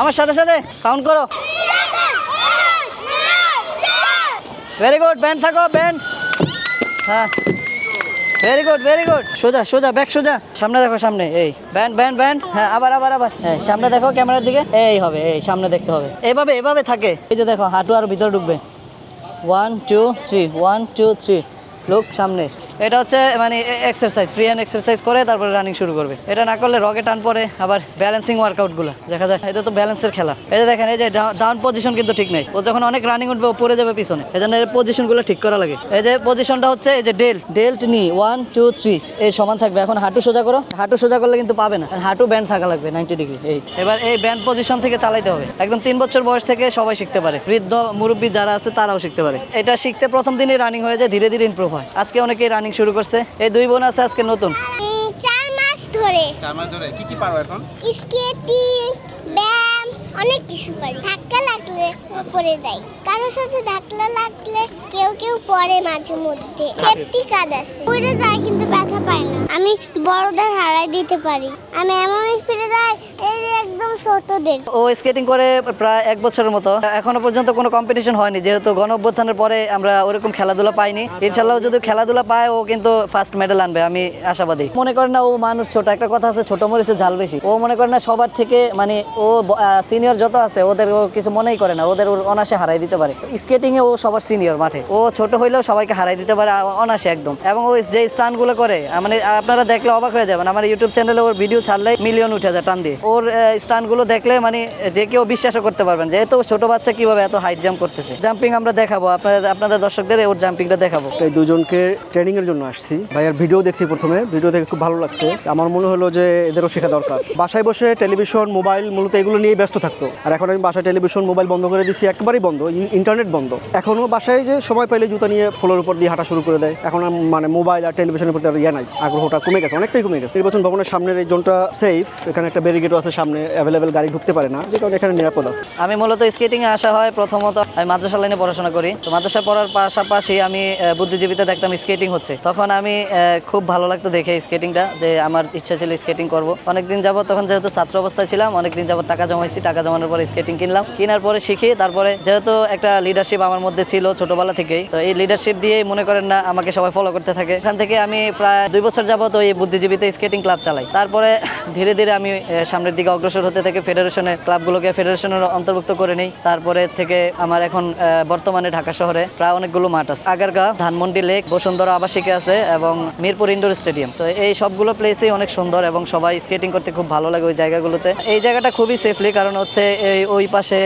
আমার সাথে সাথে কাউন্ট করো। ভেরি গুড ব্যান্ড থাকো ব্যান্ড হ্যাঁ। ভেরি গুড ভেরি গুড সোজা সোজা ব্যাক সোজা। সামনে দেখো, সামনে, এই। ব্যান্ড ব্যান্ড ব্যান্ড হ্যাঁ আবার আবার আবার। হ্যাঁ সামনে দেখো ক্যামেরার দিকে। এই হবে, এই, সামনে দেখতে হবে। এভাবে এভাবে থাকে। এই যে দেখো, হাঁটু আর ভিতরে ঢুকবে। One two three one two three লোক সামনে। এটা হচ্ছে মানে এক্সারসাইজ ফ্রি হ্যান্ড এক্সারসাইজ করে তারপরে রানিং শুরু করবে। এটা না করলে রকে টান পরে আবার ব্যালেন্সিং ওয়ার্কআউটগুলো দেখা যায়। এটা তো ব্যালেন্সের খেলা। এই যে দেখেন, এই যে ডাউন পজিশন কিন্তু ঠিক নেই। ও যখন অনেক রানিং উঠবে, ও পড়ে যাবে পিছনে। এই জন্য এর পজিশনগুলো ঠিক করা লাগে। এই যে পজিশনটা হচ্ছে, এই যে ডেল ডেল্ট নি ওয়ান টু থ্রি এই সমান থাকবে। এখন হাঁটু সোজা করো। হাঁটু সোজা করলে কিন্তু পাবে না। হাঁটু ব্যান্ড থাকা লাগবে নাইনটি ডিগ্রি এই। এবার এই ব্যান্ড পজিশন থেকে চালাইতে হবে। একদম তিন বছর বয়স থেকে সবাই শিখতে পারে। বৃদ্ধ মুরব্বী যারা আছে, তারাও শিখতে পারে। এটা শিখতে প্রথম দিনই রানিং হয়ে যায়, ধীরে ধীরে ইমপ্রুভ হয়। আজকে অনেকেই রানিং শুরু করছে। এই দুই বোন আছে আজকে নতুন। চার মাস ধরে চার মাস ধরে। কি কি পারো এখন? স্কেটিং ব্যায়াম অনেক কিছু পারি। ধাক্কা লাগলে পড়ে যাই। কারোর সাথে ধাক্কা লাগলে কেউ কেউ পড়ে মাঝে মধ্যে। সেফটি কাজ আছে। পড়ে যায় কিন্তু ব্যথা পায় না। আমি বড়দের হারাই দিতে পারি। আমি এমন স্পিডে যাই এই একদম ছোটদের ও স্কেটিং করে প্রায় এক বছরের মতো। এখনও পর্যন্ত কোনো কম্পিটিশন হয়নি, যেহেতু গণ অভ্যুত্থানের পরে আমরা ওরকম খেলাধুলা পাইনি। ইনশাল্লাহ যদি খেলাধুলা পায়, ও কিন্তু ফার্স্ট মেডেল আনবে, আমি আশাবাদী। মনে করেন না, ও মানুষ ছোট, একটা কথা আছে, ছোট মরিচে ঝাল বেশি। ও মনে করে না, সবার থেকে মানে ও সিনিয়র যত আছে, ওদের কিছু মনেই করে না, ওদের অনাসে হারাই দিতে পারে। স্কেটিং এ ও সবার সিনিয়র মাঠে। ও ছোট হইলেও সবাইকে হারাই দিতে পারে অনাসে একদম। এবং ও যে স্টানগুলো করে মানে আপনারা দেখলে অবাক হয়ে যাবেন, আমার ইউটিউব চ্যানেলে ওর ভিডিও ছাড়লে মিলিয়ন উঠে যায় টান দিয়ে। ওর স্টানগুলো দেখলে মানে যে কেউ বিশ্বাসও করতে পারবেন যে এত ছোট বাচ্চা কীভাবে এত হাইট জাম্প করতেছে? জাম্পিং আমরা দেখাবো, আপনাদের আপনাদের দর্শকদের ওর জাম্পিংটা দেখাবো। এই দুজনকে ট্রেনিং এর জন্য আসছি। ভাইয়ার ভিডিও দেখছি প্রথমে। ভিডিও দেখে খুব ভালো লাগছে। আমার মনে হলো যে এদেরও শেখা দরকার। বাসায় বসে টেলিভিশন মোবাইল মূলত এগুলো নিয়ে ব্যস্ত থাকতো। আর এখন আমি বাসায় টেলিভিশন মোবাইল বন্ধ করে দিচ্ছি একেবারেই বন্ধ। ইন্টারনেট বন্ধ। এখনও বাসায় যে সময় পাইলে জুতা নিয়ে ফ্লোর উপর দিয়ে হাঁটা শুরু করে দেয়। এখন মানে মোবাইল আর টেলিভিশনের প্রতি আর ইয়ে নাই। আগ্রহটা কমে গেছে, অনেকটাই কমে গেছে। নির্বাচন ভবনের সামনের এই জোনটা সেফ এখানে একটা ব্যারিগেডও আছে সামনে অ্যাভেলেবেল গাড়ি ঢুকতে পারে না, যে কারণে এখানে নিরাপদ আছে। আমি মূলত স্কেটিং এ আসা হয়, প্রথমত আমি মাদ্রাসা লাইনে পড়াশোনা করি। তো মাদ্রাসা পড়ার পাশাপাশি আমি বুদ্ধিজীবীতে দেখতাম স্কেটিং হচ্ছে। তখন আমি খুব ভালো লাগতো দেখে স্কেটিংটা যে আমার ইচ্ছা ছিল স্কেটিং করব। অনেকদিন যাবত তখন যেহেতু ছাত্র অবস্থায় ছিলাম, অনেকদিন যাবত টাকা জমাইছি, টাকা জমানোর পরে স্কেটিং কিনলাম। কেনার পরে শিখি, তারপরে যেহেতু একটা লিডারশিপ আমার মধ্যে ছিল ছোটবেলা থেকেই, তো এই লিডারশিপ দিয়ে মনে করেন না আমাকে সবাই ফলো করতে থাকে। এখান থেকে আমি প্রায় দুই বছর যাবত ওই বুদ্ধিজীবীতে স্কেটিং ক্লাব চালাই। তারপরে ধীরে ধীরে আমি সামনের দিকে অগ্রসর হতে থেকে ফেডারেশনের ক্লাবগুলোকে ফেডারেশনের অন্তর্ভুক্ত করে নেই। তারপরে থেকে আমার এখন বর্তমানে ঢাকা শহরে প্রায় অনেকগুলো মাঠ আছে। আগারগা, ধানমন্ডি লেক, বসুন্ধরা আবাসিকে আছে এবং মিরপুর ইনডোর স্টেডিয়াম। তো এই সবগুলো প্লেসই অনেক সুন্দর এবং সবাই স্কেটিং করতে খুব ভালো লাগে ওই জায়গাগুলোতে। এই জায়গাটা খুবই সেফলি কারণ হচ্ছে এই, ওই পাশে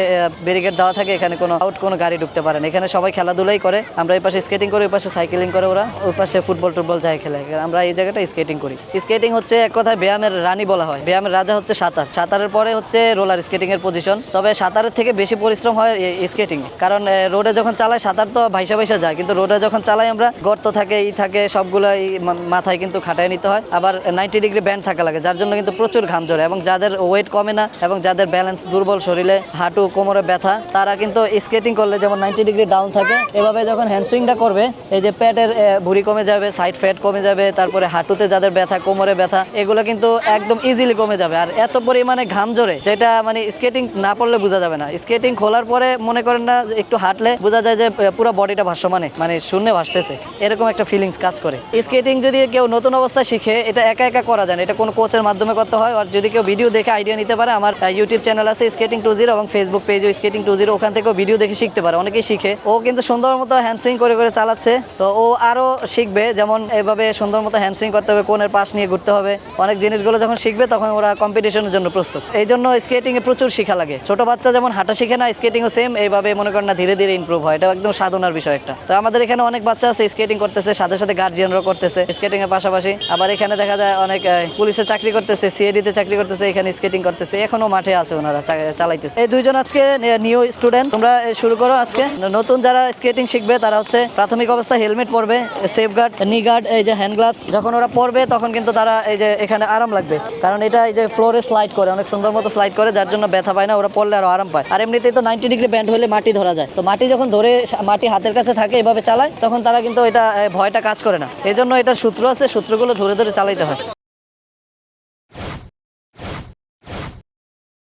ব্যারিকেড দেওয়া থাকে, এখানে কোনো আউট কোনো গাড়ি ঢুকতে পারে না। এখানে সবাই খেলাধুলাই করে, আমরা এই পাশে স্কেটিং করি, ওই পাশে সাইকেলিং করে ওরা, ওই পাশে ফুটবল টুটবল যায় খেলে। আমরা এই জায়গাটা স্কেটিং করি। স্কেটিং হচ্ছে এক কথায় ব্যায়ামের রানী বলা হয়। ব্যায়ামের রাজা হচ্ছে সাঁতার। সাঁতারের পরে হচ্ছে রোলার স্কেটিং এর পজিশন তবে সাঁতারের থেকে বেশি পরিশ্রম হয় স্কেটিং কারণ রোডে যখন চালাই সাঁতার তো ভাইসা ভাইসা যায়। কিন্তু রোডে যখন চালাই আমরা, গর্ত থাকে, ই থাকে সবগুলো মাথায় কিন্তু খাটায় নিতে হয়। আবার নাইনটি ডিগ্রি ব্যান্ড থাকা লাগে, যার জন্য কিন্তু প্রচুর ঘাম ঝরে এবং যাদের ওয়েট কমে না এবং যাদের ব্যালেন্স দুর্বল শরীরে, হাঁটু, কোমরে ব্যথা, তারা কিন্তু স্কেটিং করলে যেমন নাইনটি ডিগ্রি ডাউন থাকে, এভাবে যখন হ্যান্ডসুইংটা করবে, এই যে প্যাটের ভুঁড়ি কমে যাবে সাইড ফ্যাট কমে যাবে, তারপরে হাঁটুতে যাদের ব্যথা, কোমরে ব্যথা, এগুলো কিন্তু একদম ইজিলি কমে যাবে। আর এত পরিমাণে ঘাম জোরে যেটা মানে স্কেটিং না পড়লে বোঝা যাবে না। স্কেটিং খোলার পরে মনে করেন না একটু হাঁটলে বোঝা যায় যে পুরো বডিটা ভাসমানে মানে শূন্যে ভাসতেছে। এরকম একটা ফিলিংস কাজ করে। স্কেটিং যদি কেউ নতুন অবস্থায় শিখে, এটা একা একা করা যায় এটা কোনো কোচের মাধ্যমে করতে হয়। আর যদি কেউ ভিডিও দেখে আইডিয়া নিতে পারে, আমার ইউটিউব চ্যানেল আছে স্কেটিং টু জিরো এবং ফেসবুক পেজও স্কেটিং টু জিরো ওখান থেকেও ভিডিও দেখে শিখতে পারে। অনেকেই শিখে। ও কিন্তু সুন্দর মতো হ্যান্ডসুইং করে করে চালাচ্ছে। তো ও আরও শিখবে, যেমন এভাবে সুন্দর মতো হ্যান্ডসুইং করতে হবে কোনের পাশ নিয়ে ঘুরতে হবে। অনেক জিনিসগুলো যখন শিখবে, তখন ওরা কম্পিটিশনের জন্য প্রস্তুত। এই জন্য স্কেটিং এ প্রচুর শিখা লাগে। ছোট বাচ্চা যেমন হাঁটা শিখে না স্কেটিংও সেম এইভাবে মনে করেন না, ধীরে ধীরে ইমপ্রুভ হয়। এটা একদম সাধনার বিষয় একটা। তো আমাদের এখানে অনেক বাচ্চা আছে স্কেটিং করতেছে, সাথে সাথে গার্জিয়ানরাও করতেছে স্কেটিং এর পাশাপাশি। আবার এখানে দেখা যায় অনেক পুলিশে চাকরি করতেছে সিএডি তে চাকরি করতেছে, এখানে স্কেটিং করতেছে। এখনও মাঠে আছে ওনারা চালাইতেছে। এই দুইজন আজকে নিউ স্টুডেন্ট তোমরা শুরু করো আজকে। নতুন যারা স্কেটিং শিখবে, তারা হচ্ছে প্রাথমিক অবস্থায় হেলমেট পরবে সেফ গার্ড নি গার্ড এই যে হ্যান্ড গ্লাভস যখন ওরা পরবে, তখন কিন্তু তারা, এই যে এখানে আরাম লাগবে। কারণ এটা এই যে ফ্লোরে স্লাইড করে, অনেক সুন্দর মতো স্লাইড করে, যার জন্য ব্যথা পায় না, ওরা পড়লে আরও আরাম পায়। আর এমনিতেই তো নাইনটি ডিগ্রি ব্যান্ড হলে মাটি ধরা যায়। তো মাটি যখন ধরে মাটি হাতের কাছে থাকে, এভাবে চালায়, তখন তারা কিন্তু এটা ভয়টা কাজ করে না। এই জন্য এটার সূত্র আছে, সূত্রগুলো ধরে ধরে চালাইতে হয়।